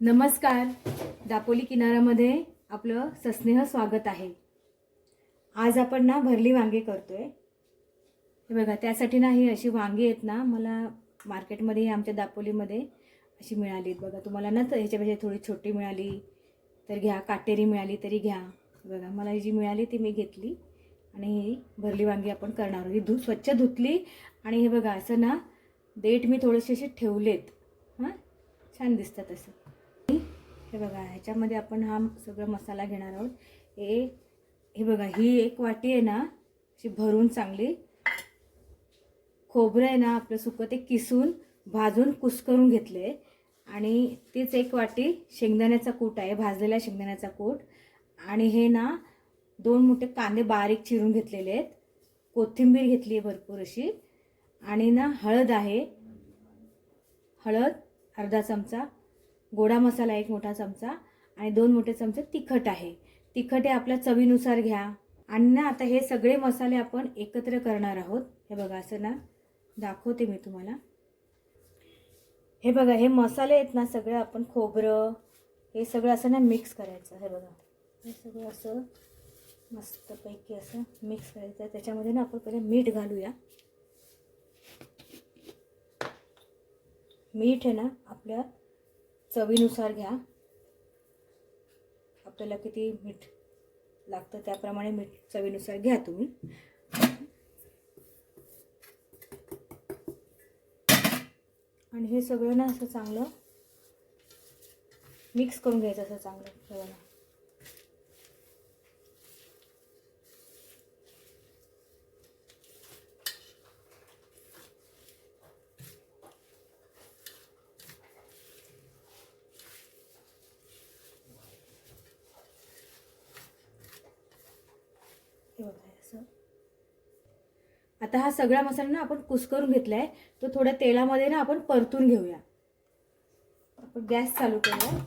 नमस्कार. दापोली किनाऱ्यामध्ये आपलं सस्नेह स्वागत आहे. आज आपण ना भरली वांगे करतो आहे हे बघा त्यासाठी ना ही अशी वांगी आहेत ना मला मार्केटमध्ये आमच्या दापोलीमध्ये अशी मिळाली आहेत. बघा तुम्हाला ना ह्याच्यापेक्षा थोडी छोटी मिळाली तर घ्या काटेरी मिळाली तरी घ्या. बघा मला ही जी मिळाली ती मी घेतली आणि ही भरली वांगी आपण करणार ही धु स्वच्छ धुतली आणि हे बघा असं ना देठ मी थोडेसे असे ठेवलेत. हां? छान दिसतात असं. हे बघा ह्याच्यामध्ये आपण हा सगळा मसाला घेणार आहोत. हे हे बघा ही एक वाटी आहे ना अशी भरून चांगली. खोबरं आहे ना आपलं सुकं ते किसून भाजून कुस्करून घेतले. आणि तीच एक वाटी शेंगदाण्याचा कूट आहे भाजलेला शेंगदाण्याचा कूट. आणि हे ना दोन मोठे कांदे बारीक चिरून घेतलेले आहेत. कोथिंबीर घेतली आहे भरपूर अशी. आणि ना हळद आहे. हळद अर्धा चमचा. गोडा मसाला एक मोठा चमचा आणि दोन मोठे चमचे तिखट आहे. तिखट हे आपल्या चवीनुसार घ्या. आणि ना आता हे सगळे मसाले आपण एकत्र करणार आहोत. हे बघा असं ना दाखवते मी तुम्हाला. हे बघा हे मसाले आहेत ना सगळं आपण खोबरं हे सगळं असं ना मिक्स करायचं. हे बघा हे सगळं असं मस्तपैकी असं मिक्स करायचं. त्याच्यामध्ये ना आपण पहिले मीठ घालूया. मीठ आहे ना आपल्या चवीनुसार घ्या. आपल्याला किती मीठ लागतं त्याप्रमाणे मीठ चवीनुसार घ्या तुम्ही. आणि हे सगळं ना असं चांगलं मिक्स करून घ्यायचं असं चांगलं. सगळं हे बघा असं. आता हा सगळा मसाला ना आपण कुस्करून घेतलाय तो थोड्या तेलामध्ये ना आपण परतून घेऊया. आपण गॅस चालू करूया.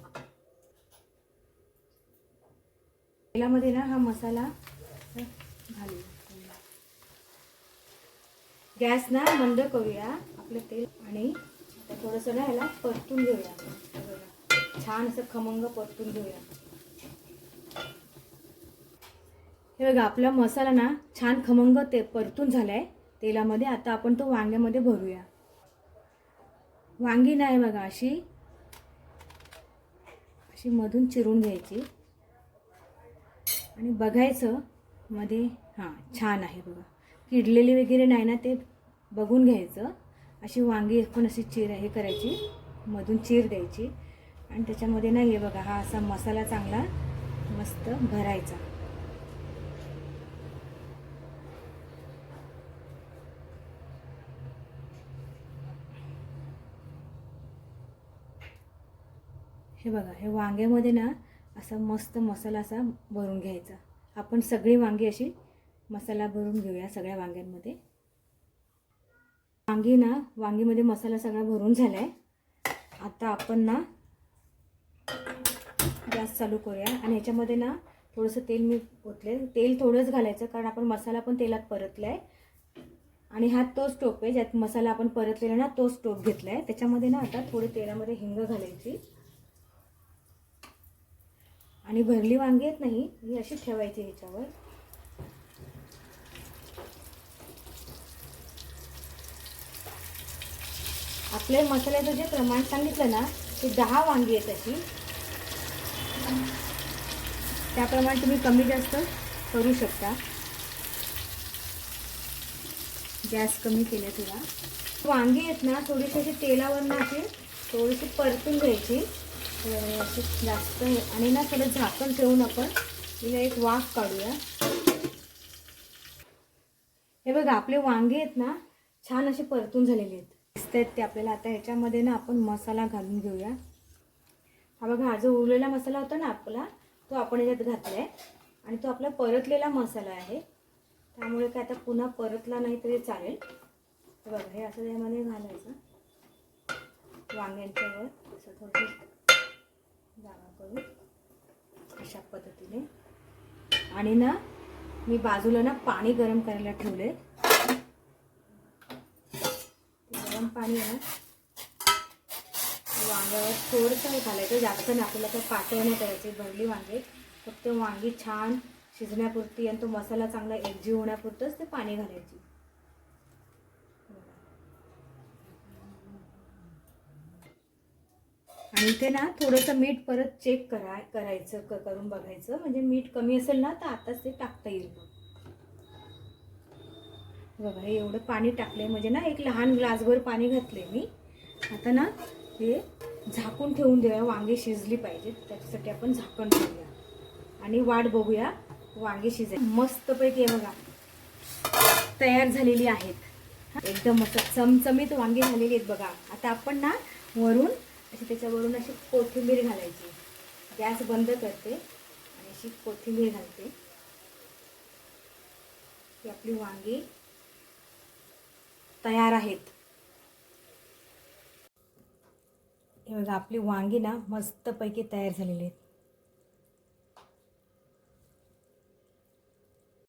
तेलामध्ये ना हा मसाला घालूया. गॅस ना बंद करूया आपलं तेल आणि थोडंसं ना ह्याला परतून घेऊया छान असं खमंग परतून घेऊया. हे बघा आपला मसाला ना छान खमंग ते परतून झाला आहे तेलामध्ये आता आपण तो वांग्यामध्ये भरूया. वांगी नाही बघा अशी. अशी मधून चिरून घ्यायची. आणि बघायचं मध्ये हां छान आहे बघा. किडलेली वगैरे नाही ना ते बघून घ्यायचं. अशी वांगी पण अशी चिर हे करायची. मधून चीर द्यायची. आणि त्याच्यामध्ये ना हे बघा हा असा मसाला चांगला मस्त भरायचा. हे बघा हे वांग्यामध्ये ना असा मस्त मसाला असा भरून घ्यायचा. आपण सगळी वांगी अशी मसाला भरून घेऊया सगळ्या वांग्यांमध्ये. वांगी ना वांगीमध्ये मसाला सगळा भरून झाला आहे आता आपण ना गॅस चालू करूया आणि ह्याच्यामध्ये ना थोडंसं तेल मी ओतले तेल थोडंच घालायचं कारण आपण मसाला पण तेलात परतला आहे आणि हा तोच टोप आहे ज्यात मसाला आपण परतलेला ना तोच टोप घेतला आहे त्याच्यामध्ये ना आता थोडे तेलामध्ये हिंग घालायची. आणि भरली वांगी आहेत नाही ही अशी ठेवायची ह्याच्यावर. आपल्या मसाल्याचं जे प्रमाण सांगितलं ना ते दहा वांगी आहेत अशी त्याप्रमाणे तुम्ही कमी जास्त करू शकता. गॅस कमी केला तुला वांगी आहेत ना थोडीशी अशी तेलावर ना अशी थोडीशी परतून घ्यायची. अं, अशी जास्त आणि ना थोडं झाकण ठेवून आपण तिला एक वाफ काढूया. हे बघा आपले वांगे आहेत ना छान असे परतून झालेले आहेत. दिसत आहेत ते आपल्याला. आता ह्याच्यामध्ये ना आपण मसाला घालून घेऊया. हा बघा हा जो उरलेला मसाला होता ना आपला तो आपण याच्यात घातला आहे आणि तो आपला परतलेला मसाला आहे. त्यामुळे काय आता पुन्हा परतला नाही तरी चालेल. बघा हे असं त्यामध्ये घालायचं. वांग्यांच्यावर असं थोडं. अशा पद्धतीने. आणि ना मी बाजूला ना पाणी गरम करायला ठेवले गरम पाणी आहे ना वांग्यावर थोडंसं घालायचं. जास्त नाही आपल्याला काय पातळ नाही करायची भरली वांगे. फक्त वांगी छान शिजण्यापुरती आणि तो मसाला चांगला एकजीव होण्यापुरतंच ते पाणी घालायची. आणि इथे ना थोडंसं मीठ परत चेक करा करायचं क- करून बघायचं. म्हणजे मीठ कमी असेल ना तर आताच ते टाकता येईल बघा. हे एवढं पाणी टाकले म्हणजे ना एक लहान ग्लासभर पाणी घातले मी. आता ना हे झाकून ठेवून देऊया वांगे शिजली पाहिजेत. त्याच्यासाठी आपण झाकण ठेवूया. आणि वाट बघूया. वांगे शिजे मस्तपैकी बघा तयार झालेली आहेत. एकदम मस्त चमचमीत वांगे झालेली आहेत बघा. आता आपण ना वरून अशी त्याच्यावरून अशी कोथिंबीर घालायची. गॅस बंद करते आणि अशी कोथिंबीर घालते. ही आपली वांगी तयार आहेत. हे बघा आपली वांगी ना मस्तपैकी तयार झालेली आहेत.